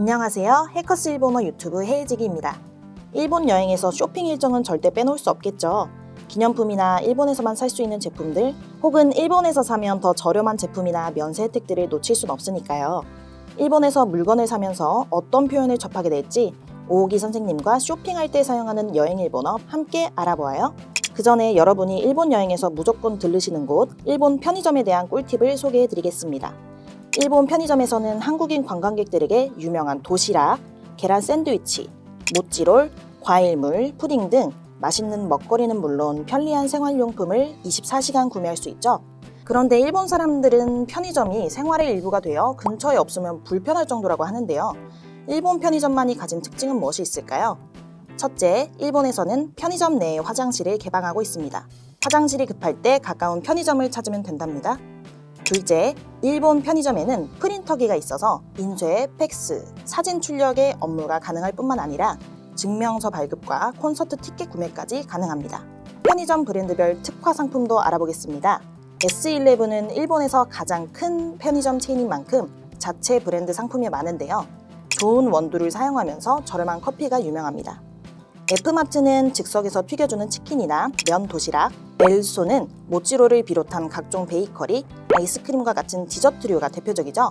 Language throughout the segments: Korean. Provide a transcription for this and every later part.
안녕하세요. 해커스 일본어 유튜브 헤이지기입니다. 일본 여행에서 쇼핑 일정은 절대 빼놓을 수 없겠죠. 기념품이나 일본에서만 살 수 있는 제품들, 혹은 일본에서 사면 더 저렴한 제품이나 면세 혜택들을 놓칠 순 없으니까요. 일본에서 물건을 사면서 어떤 표현을 접하게 될지 오오기 선생님과 쇼핑할 때 사용하는 여행 일본어 함께 알아보아요. 그 전에 여러분이 일본 여행에서 무조건 들르시는 곳, 일본 편의점에 대한 꿀팁을 소개해 드리겠습니다. 일본 편의점에서는 한국인 관광객들에게 유명한 도시락, 계란 샌드위치, 모찌롤, 과일물, 푸딩 등 맛있는 먹거리는 물론 편리한 생활용품을 24시간 구매할 수 있죠. 그런데 일본 사람들은 편의점이 생활의 일부가 되어 근처에 없으면 불편할 정도라고 하는데요. 일본 편의점만이 가진 특징은 무엇이 있을까요? 첫째, 일본에서는 편의점 내에 화장실을 개방하고 있습니다. 화장실이 급할 때 가까운 편의점을 찾으면 된답니다. 둘째, 일본 편의점에는 프린터기가 있어서 인쇄, 팩스, 사진 출력의 업무가 가능할 뿐만 아니라 증명서 발급과 콘서트 티켓 구매까지 가능합니다. 편의점 브랜드별 특화 상품도 알아보겠습니다. S11은 일본에서 가장 큰 편의점 체인인 만큼 자체 브랜드 상품이 많은데요. 좋은 원두를 사용하면서 저렴한 커피가 유명합니다. F마트는 즉석에서 튀겨주는 치킨이나 면 도시락, 엘소는 모찌로를 비롯한 각종 베이커리, 아이스크림과 같은 디저트류가 대표적이죠.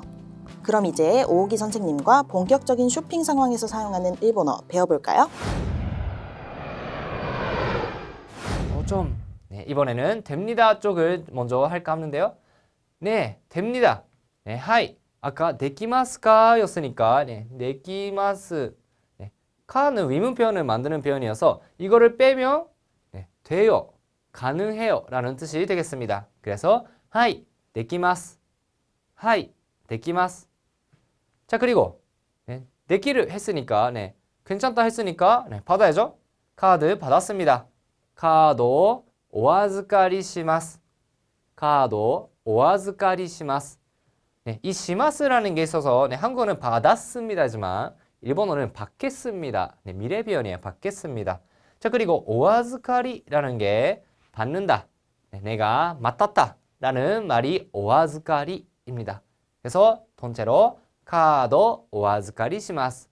그럼 이제 오오기 선생님과 본격적인 쇼핑 상황에서 사용하는 일본어 배워볼까요? 어, 좀 네, 이번에는 됩니다 쪽을 먼저 할까 하는데요. 네, 됩니다. 네, 하이. 아까 데키마스까 였으니까 네, 데키마스. 네, 카는 의문 표현을 만드는 표현이어서 이거를 빼면 네, 돼요. 가능해요 라는 뜻이 되겠습니다. 그래서 하이, 데키마스. 하이, 데키마스. 자, 그리고 네, 내기를 했으니까 네, 괜찮다 했으니까 네, 받아야죠. 카드 받았습니다. 카드 오아즈카리 시마스. 카드 오아즈카리 시마스. 네, 이 시마스라는 게 있어서 네, 한국어는 받았습니다지만 일본어는 받겠습니다. 네, 미래 비언이에요. 받겠습니다. 자, 그리고 오아즈카리라는 게 받는다. 네, 내가 맡았다. 라는 말이 오아즈카리입니다. 그래서 통째로 카드 오아즈카리 시마스.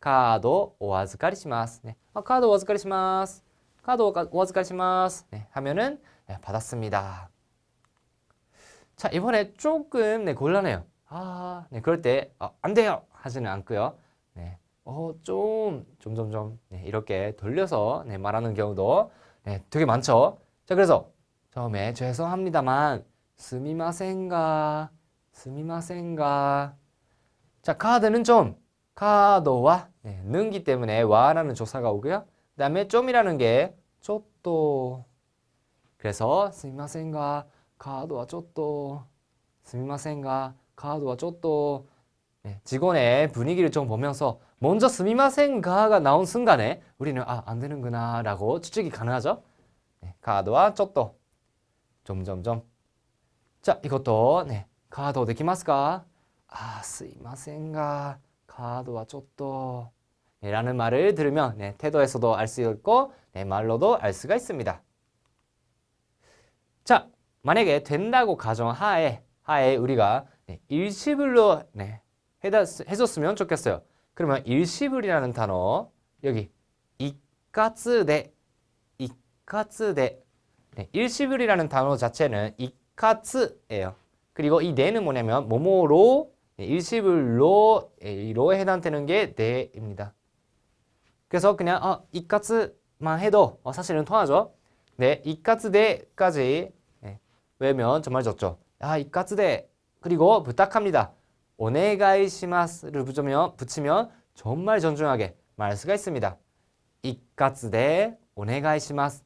카드 오아즈카리 시마스. 네, 아, 카드 오아즈카리 시마스. 카드 오가- 오아즈카리 시마스. 네, 하면은 네, 받았습니다. 자, 이번에 조금 네, 곤란해요. 아, 네, 그럴 때, 어, 안 돼요! 하지는 않고요. 네, 어, 좀, 점점점 네, 이렇게 돌려서 네, 말하는 경우도 네, 되게 많죠. 자, 그래서 처음에 죄송합니다만 스미마센가, 스미마센가. 자, 카드는 좀, 카드와 네, 는기 때문에 와라는 조사가 오고요. 그 다음에 좀이라는 게 쪼또 그래서 스미마센가, 카드와 쪼또 스미마센가, 카드와 쪼또 직원의 분위기를 좀 보면서 먼저すみません가가 나온 순간에 우리는 아, 안 되는구나 라고 추측이 가능하죠. 네, 카드와 ちょっと 점점점 자, 이것도 네, 카드 できますか? 아, すいませんが 카드와 ちょっと 네, 라는 말을 들으면 네, 태도에서도 알 수 있고 네, 말로도 알 수가 있습니다. 자, 만약에 된다고 가정하에 하에 우리가 네, 일시불로 네, 해줬으면 좋겠어요. 그러면 일시불이라는 단어 여기 이까츠데 이까츠데 네, 일시불이라는 단어 자체는 이까츠예요. 그리고 이 네는 뭐냐면 뭐뭐로 네, 일시불로 예, 로 해당되는 게 네입니다. 그래서 그냥 어, 이까츠만 해도 어, 사실은 통하죠. 네, 이까츠데까지 외면 정말 좋죠. 아, 이까츠데 그리고 부탁합니다. 오네가이시마스를 붙이면, 붙이면 정말 정중하게 말할 수가 있습니다. 이까츠데 오네가이시마스.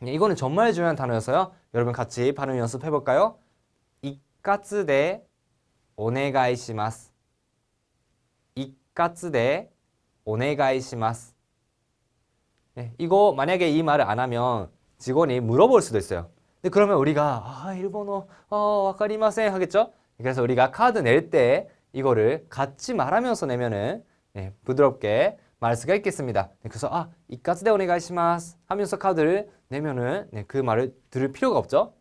네, 이거는 정말 중요한 단어여서요. 여러분 같이 발음 연습해 볼까요? 이까츠데 오네가이시마스. 이까츠데 오네가이시마스. 네, 이거 만약에 이 말을 안 하면 직원이 물어볼 수도 있어요. 근데 그러면 우리가 아, 일본어 어, 와카리마센 하겠죠? 그래서 우리가 카드 낼 때 이거를 같이 말하면서 내면은 네, 부드럽게 말 수가 있겠습니다. 네, 그래서 아, 이까지대 오네가이시마스 하면서 카드를 내면은 네, 그 말을 들을 필요가 없죠.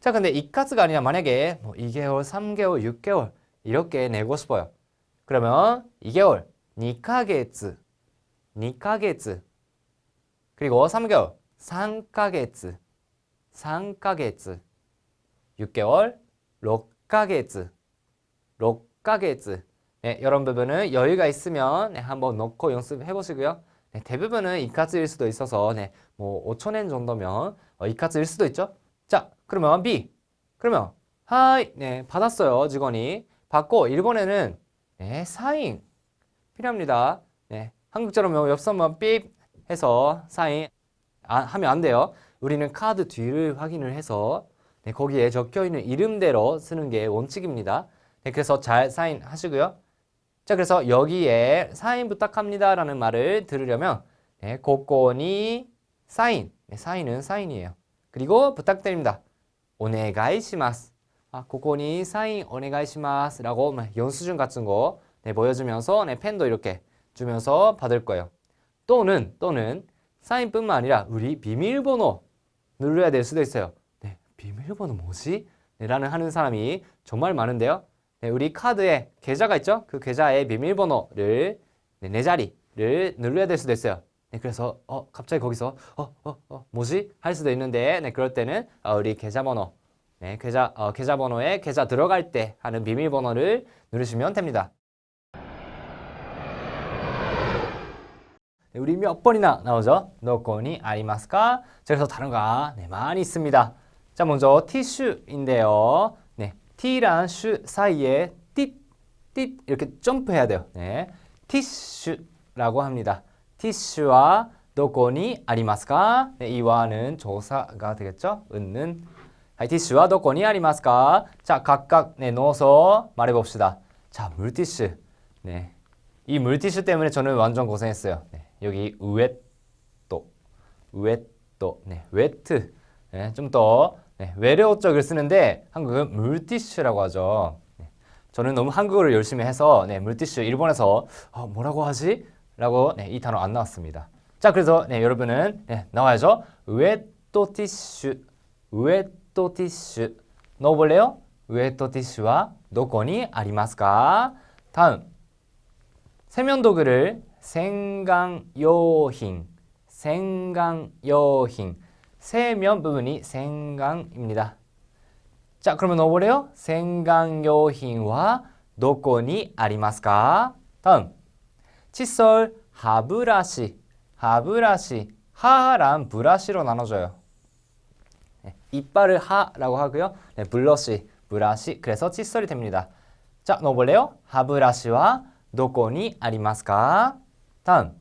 자, 근데 이까지가 아니라 만약에 뭐 2개월, 3개월, 6개월 이렇게 내고 싶어요. 그러면 2개월, 2카게츠, 2카게츠 그리고 3개월, 3카게츠, 3카게츠 6개월, 6 ヶ月 6ヶ月 네, 이런 부분은 여유가 있으면 네, 한번 넣고 연습해 보시고요. 네, 대부분은 이카츠일 수도 있어서 네, 뭐 5천엔 정도면 어, 이카츠일 수도 있죠. 자, 그러면 B. 그러면 하이 네, 받았어요. 직원이 받고 일본에는 네, 사인 필요합니다. 네, 한국처럼 뭐 옆선만 삑 해서 사인 아, 하면 안 돼요. 우리는 카드 뒤를 확인을 해서 네, 거기에 적혀 있는 이름대로 쓰는 게 원칙입니다. 네, 그래서 잘 사인하시고요. 자, 그래서 여기에 사인 부탁합니다 라는 말을 들으려면 네, 고코니 사인. 네, 사인은 사인이에요. 그리고 부탁드립니다. 오네가이시마스. 아, 고코니 사인 오네가이시마스 라고 막 영수증 같은 거 네, 보여주면서 네, 펜도 이렇게 주면서 받을 거예요. 또는 또는 사인뿐만 아니라 우리 비밀번호 눌러야 될 수도 있어요. 네, 비밀번호 뭐지? 네, 라는 하는 사람이 정말 많은데요. 네, 우리 카드에 계좌가 있죠? 그 계좌의 비밀번호를 네, 네 자리를 눌러야 될 수도 있어요. 네, 그래서 어 갑자기 거기서 어어 어 뭐지? 할 수도 있는데 네, 그럴 때는 어, 우리 계좌번호 네, 계좌 어, 계좌번호에 계좌 들어갈 때 하는 비밀번호를 누르시면 됩니다. 네, 우리 몇 번이나 나오죠? 노코니 아리마스까? 자, 그래서 단어가 네, 많이 있습니다. 자, 먼저 티슈인데요. 네, T랑 슈 사이에 띠, 띠 이렇게 점프해야 돼요. 네, 티슈라고 합니다. 티슈와 도코니 아리마스까? 네, 이와는 조사가 되겠죠? 은는. はい, 티슈와 도코니 아리마스까? 자, 각각 네, 넣어서 말해봅시다. 자, 물티슈. 네, 이 물티슈 때문에 저는 완전 고생했어요. 네, 여기 우엣도, 우엣도, 네, 웨트. 네, 좀더 네, 외래어적을 쓰는데 한국은 물티슈라고 하죠. 네, 저는 너무 한국어를 열심히 해서 네, 물티슈 일본에서 어, 뭐라고 하지? 라고 네, 이 단어 안 나왔습니다. 자 그래서 네, 여러분은 네, 나와야죠. 웨토티슈 웨토티슈 넣어볼래요? 웨토티슈와 도코니 아리마스까? 다음 세면도구를 생강요흰 생강요흰 세면 부분이 생강입니다. 자, 그러면 넣어보래요. 생강요힌와 도코니 아리마스까? 다음, 칫솔 하브라시, 하브라시, 하랑 브라시로 나눠줘요. 네, 이빨을 하라고 하고요. 네, 블러시, 브라시, 그래서 칫솔이 됩니다. 자, 넣어볼래요? 하브라시와 도코니 아리마스까? 다음,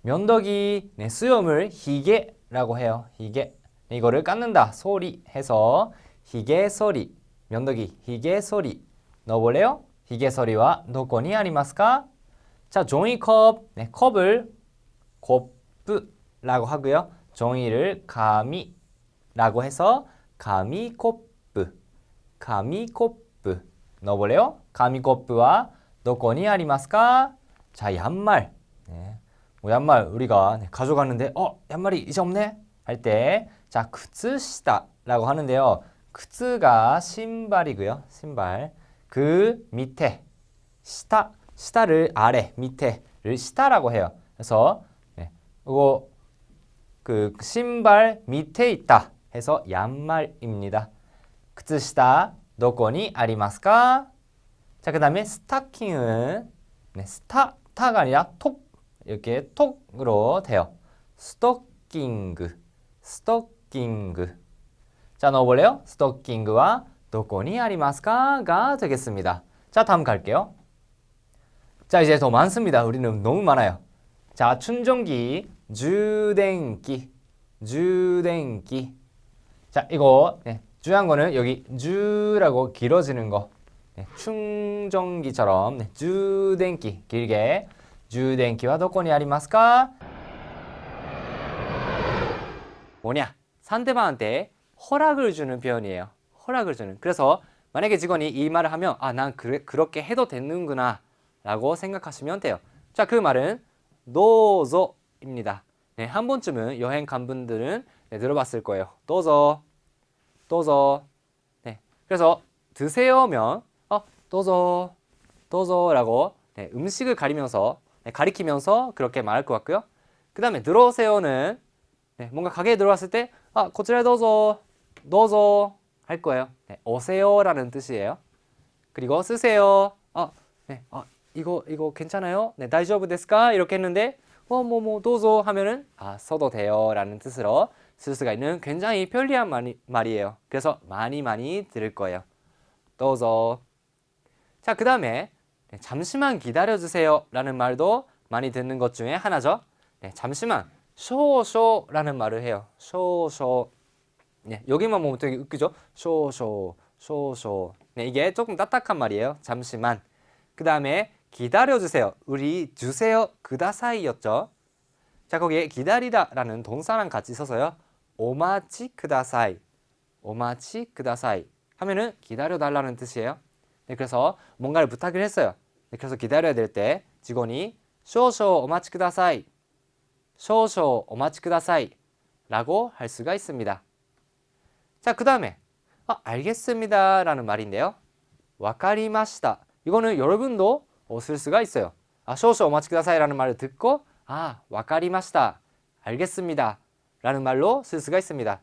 면도기, 네, 수염을 히게라고 해요. 히게. 이거를 깎는다. 소리 해서 히게소리, 면도기 히게소리 넣어볼래요? 히게소리와 노건이 아리마스카? 자, 종이컵, 네, 컵을 곱프라고 하고요. 종이를 가미라고 해서 가미코프, 가미코프 넣어볼래요? 가미코프와 노건이 아리마스카? 자, 얀말. 네. 뭐 얀말 우리가 네, 가져갔는데 어, 얀말이 이제 없네? 할 때 자, 그츠시다라고 하는데요. 그츠가 신발이고요. 신발. 그 밑에 시타 시타를 아래 밑에를 시타라고 해요. 그래서 네, 이거 그 신발 밑에 있다 해서 양말입니다. 그츠시다 너건이 아리마스까? 자, 그 다음에 스타킹은 네, 스타, 타가 아니라 톡 이렇게 톡으로 돼요. 스토킹, 스토 스토킹 자 넣어볼래요? 스토킹과 도코니 아리마스카가 되겠습니다. 자 다음 갈게요. 자 이제 더 많습니다. 우리는 너무 많아요. 자 충전기, 주댕기, 주댕기. 자 이거 네, 주한 거는 여기 주라고 길어지는 거. 네, 충전기처럼 네, 주댕기 길게 주댕기와 도코니 아리마스카 뭐냐? 상대방한테 허락을 주는 표현이에요. 허락을 주는. 그래서 만약에 직원이 이 말을 하면 아, 난 그래, 그렇게 해도 되는구나 라고 생각하시면 돼요. 자, 그 말은 도저입니다. 네, 한 번쯤은 여행 간 분들은 네, 들어봤을 거예요. 도저, 도저. 네, 그래서 드세요면 어, 도저, 도저라고 네, 음식을 가리면서 네, 가리키면서 그렇게 말할 것 같고요. 그 다음에 들어오세요는 네, 뭔가 가게에 들어왔을 때 아, 고치라 도zo, 도zo 할 거예요. 네, 오세요라는 뜻이에요. 그리고 쓰세요. 아, 네, 아, 이거 이거 괜찮아요? 네, 다이저브 데스까? 이렇게 했는데 어, 뭐, 뭐, 하면은 아, 써도 돼요라는 뜻으로 쓸 수가 있는 굉장히 편리한 말이, 말이에요. 그래서 많이 많이 들을 거예요. 도zo. 자, 그 다음에 네, 잠시만 기다려주세요 라는 말도 많이 듣는 것 중에 하나죠. 네, 잠시만 쇼쇼라는 말을 해요. 쇼쇼. 네, 여기만 보면 되게 웃기죠. 쇼쇼, 쇼쇼. 네, 이게 조금 딱딱한 말이에요. 잠시만. 그 다음에 기다려주세요. 우리 주세요 그다사이였죠. 자, 거기에 기다리다라는 동사랑 같이 써서요. 오마치 그다사이. 오마치 그다사이. 하면은 기다려달라는 뜻이에요. 네, 그래서 뭔가를 부탁을 했어요. 네, 그래서 기다려야 될 때 직원이 쇼쇼 오마치 그다사이. 쇼쇼 오마치 그다사이. 라고 할 수가 있습니다. 자, 그 다음에 아, 알겠습니다 라는 말인데요. 와카리마시다. 이거는 여러분도 어, 쓸 수가 있어요. 아, 쇼쇼 오마치 그다사이 라는 말을 듣고 아, 와카리마시다. 알겠습니다. 라는 말로 쓸 수가 있습니다.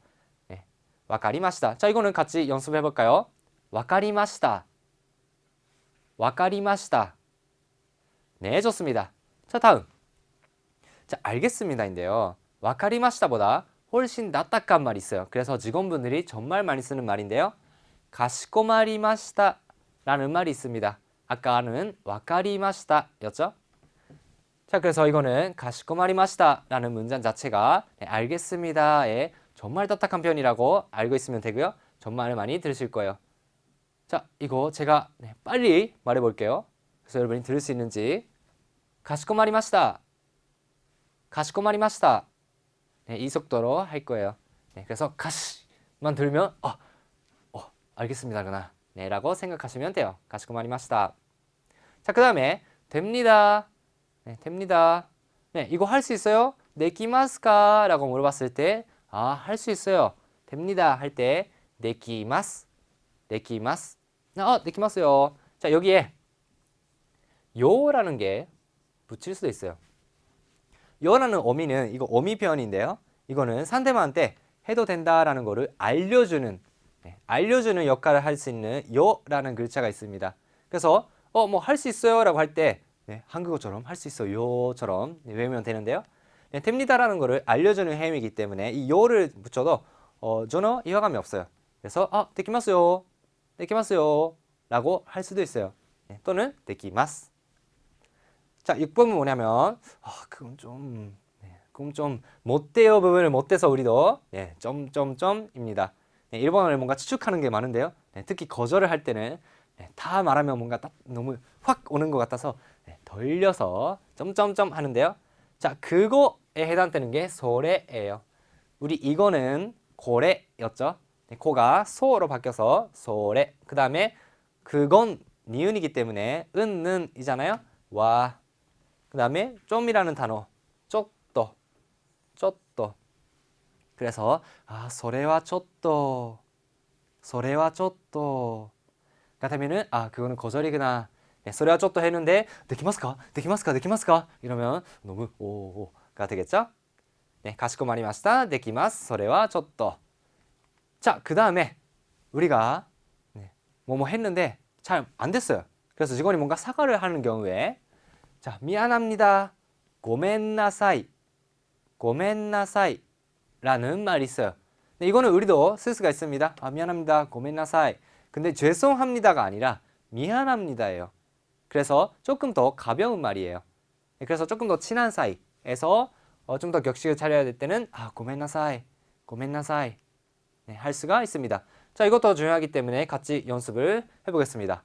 네. 와카리마시다. 자, 이거는 같이 연습해 볼까요? 와카리마시다. 와카리마시다. 네, 좋습니다. 자, 다음. 자, 알겠습니다인데요. 와카리마시다보다 훨씬 낯딱한 말이 있어요. 그래서 직원분들이 정말 많이 쓰는 말인데요. 가시코마리마시다 라는 말이 있습니다. 아까는 와카리마시다 였죠? 자, 그래서 이거는 가시코마리마시다 라는 문장 자체가 네, 알겠습니다의 정말 딱딱한 표현이라고 알고 있으면 되고요. 정말 많이 들으실 거예요. 자, 이거 제가 네, 빨리 말해 볼게요. 그래서 여러분이 들을 수 있는지 가시코마리마시다. 가시코마리마시다. 네, 이 속도로 할 거예요. 네, 그래서 가시만 들면 어, 어, 알겠습니다구나. 네, 라고 생각하시면 돼요. 가시코마리마시다. 자, 그 다음에 됩니다. 네, 됩니다. 네, 이거 할 수 있어요? 네키마스까? 라고 물어봤을 때 아, 할 수 있어요. 됩니다. 할 때 네키마스. 네키마스. 아, 네키마스요. 자, 여기에 요라는 게 붙일 수도 있어요. 요라는 어미는 이거 어미 표현인데요. 이거는 상대방한테 해도 된다라는 거를 알려주는 네, 알려주는 역할을 할 수 있는 요라는 글자가 있습니다. 그래서 어 뭐 할 수 있어요라고 할때 네, 한국어처럼 할 수 있어요처럼 네, 외우면 되는데요. 네, 됩니다라는 거를 알려주는 행위이기 때문에 이 요를 붙여도 어 전혀 이화감이 없어요. 그래서 아 되키마스요, 되키마스요 라고 할 수도 있어요. 네, 또는 되키마스. 자, 6번은 뭐냐면 아, 그건 좀 네, 그건 좀 못돼요 부분을 못돼서 우리도 네, 점점점입니다. 네, 1번을 뭔가 추측하는 게 많은데요. 네, 특히 거절을 할 때는 네, 다 말하면 뭔가 딱 너무 확 오는 것 같아서 네, 돌려서 점점점 하는데요. 자, 그거에 해당되는 게 소래예요. 우리 이거는 고래였죠. 네, 고가 소로 바뀌어서 소래. 그 다음에 그건 니은이기 때문에 은는이잖아요. 와. 그 다음에 좀이라는 단어 쪽도 쪽도 그래서 아 소래와 쪽도 소래와 쪽도 같으면은 아 그거는 거절이구나. 네, 소래와 쪽도 했는데 되키마스까 되키마스까 되키마스까 이러면 너무 오가 되겠죠? 네 가시코마리마시다. 되키마스 소래와 쪽도 자그 다음에 우리가 네, 뭐뭐 했는데 잘 안 됐어요. 그래서 직원이 뭔가 사과를 하는 경우에 자, 미안합니다. 고멘나사이. 고멘나사이. 라는 말이 있어요. 근데 이거는 우리도 쓸 수가 있습니다. 아, 미안합니다. 고멘나사이. 근데 죄송합니다가 아니라 미안합니다예요. 그래서 조금 더 가벼운 말이에요. 그래서 조금 더 친한 사이에서 어, 좀 더 격식을 차려야 될 때는 아, 고멘나사이. 고멘나사이. 네, 할 수가 있습니다. 자, 이것도 중요하기 때문에 같이 연습을 해보겠습니다.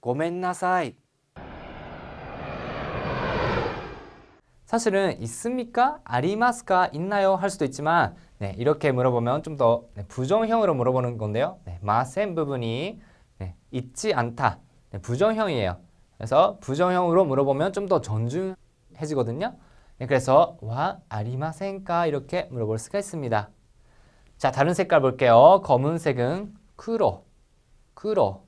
고멘나사이. 사실은 있습니까? 아리마스가 있나요? 할 수도 있지만 네, 이렇게 물어보면 좀더 네, 부정형으로 물어보는 건데요. 네, 마센 부분이 네, 있지 않다. 네, 부정형이에요. 그래서 부정형으로 물어보면 좀 더 전중해지거든요. 네, 그래서 와 아리마센까 이렇게 물어볼 수가 있습니다. 자 다른 색깔 볼게요. 검은색은 크로, 크로.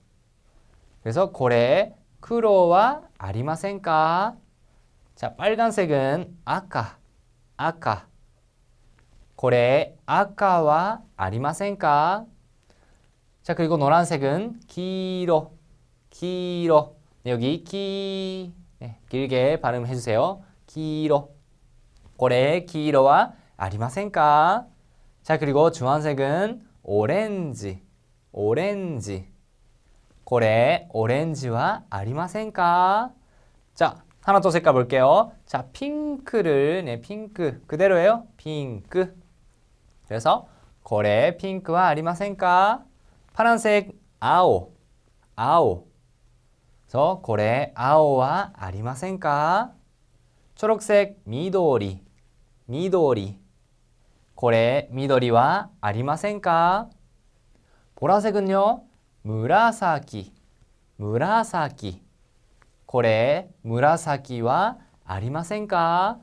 그래서 고래 크로와 아리마센까 자, 빨간색은 아까, 아까. 고래 아까와 아리마센까? 자, 그리고 노란색은 길어, 길어. 네, 여기 기, 네, 길게 발음해 주세요. 길어. 고래 길어와 아리마센까? 자, 그리고 주황색은 오렌지, 오렌지. 고래 오렌지와 아리마센까? 자, 하나 더 색깔 볼게요. 자, 핑크를 네, 핑크 그대로예요. 핑크. 그래서 고래 핑크와 아리마센까 파란색 아오 아오. 그래서 고래 아오와 아리마센까 초록색 미도리 미도리 고래 미도리와 아리마센까 보라색은요. 무라사키 무라사키 고래 무라사기와 아리마센가?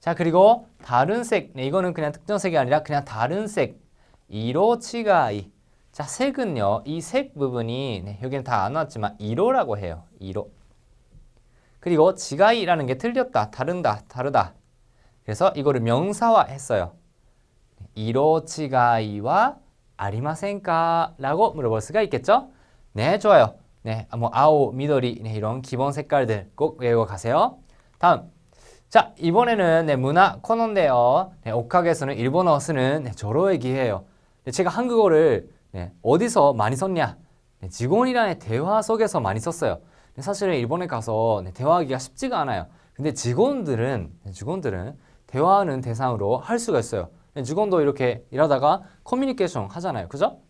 자 그리고 다른 색. 네, 이거는 그냥 특정 색이 아니라 그냥 다른 색. 이로치가이. 자 색은요 이 색 부분이 네, 여기는 다 안 왔지만 이로라고 해요. 이로. 그리고 지가이라는 게 틀렸다 다른다 다르다. 그래서 이거를 명사화 했어요. 이로치가이와 아리마센까 라고 물어볼 수가 있겠죠? 네 좋아요. 네, 뭐 아오, 미도리 네, 이런 기본 색깔들 꼭 외우고 가세요. 다음. 자, 이번에는 네, 문화 코너인데요. 네, 옥학에서는 일본어 쓰는 네, 저로 얘기해요. 네, 제가 한국어를 네, 어디서 많이 썼냐? 네, 직원이랑의 대화 속에서 많이 썼어요. 네, 사실은 일본에 가서 네, 대화하기가 쉽지가 않아요. 근데 직원들은 네, 직원들은 대화하는 대상으로 할 수가 있어요. 네, 직원도 이렇게 일하다가 커뮤니케이션 하잖아요. 그죠?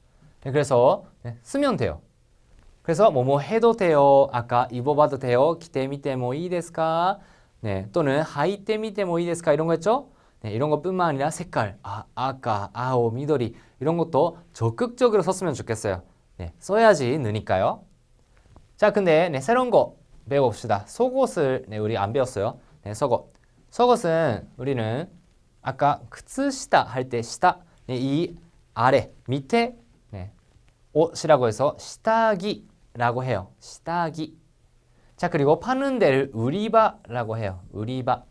네, 그래서 네, 쓰면 돼요. 그래서 뭐뭐 해도 돼요. 아까 입어봐도 돼요. 기대 미때 뭐 이데스까? 네, 또는 이데스까? 이런 거 했죠? 네, 이런 것뿐만 아니라 색깔, 아, 아까, 아오, 미도리 이런 것도 적극적으로 썼으면 좋겠어요. 네, 써야지 느니까요. 자, 근데 네, 새로운 거 배워봅시다. 속옷을 네, 우리 안 배웠어요. 네, 속옷. 속옷은 우리는 아까靴下할 때 시다 네, 이 아래 밑에 네, 옷이라고 해서 시다기 라고 해요. 시다기. 자, 그리고 파는 데를 우리바라고 해요. 우리바.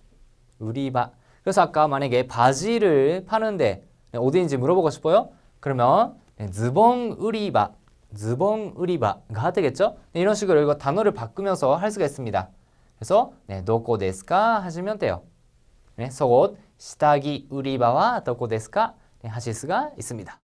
우리바. 그래서 아까 만약에 바지를 파는데 네, 어디인지 물어보고 싶어요? 그러면 네, 즈봉 우리바. 즈봉 우리바가 되겠죠? 네, 이런 식으로 이거 단어를 바꾸면서 할 수가 있습니다. 그래서 네, 도코 데스까 하시면 돼요. 네, 속옷 시다기 우리바와 도코 데스까 하실 수가 있습니다.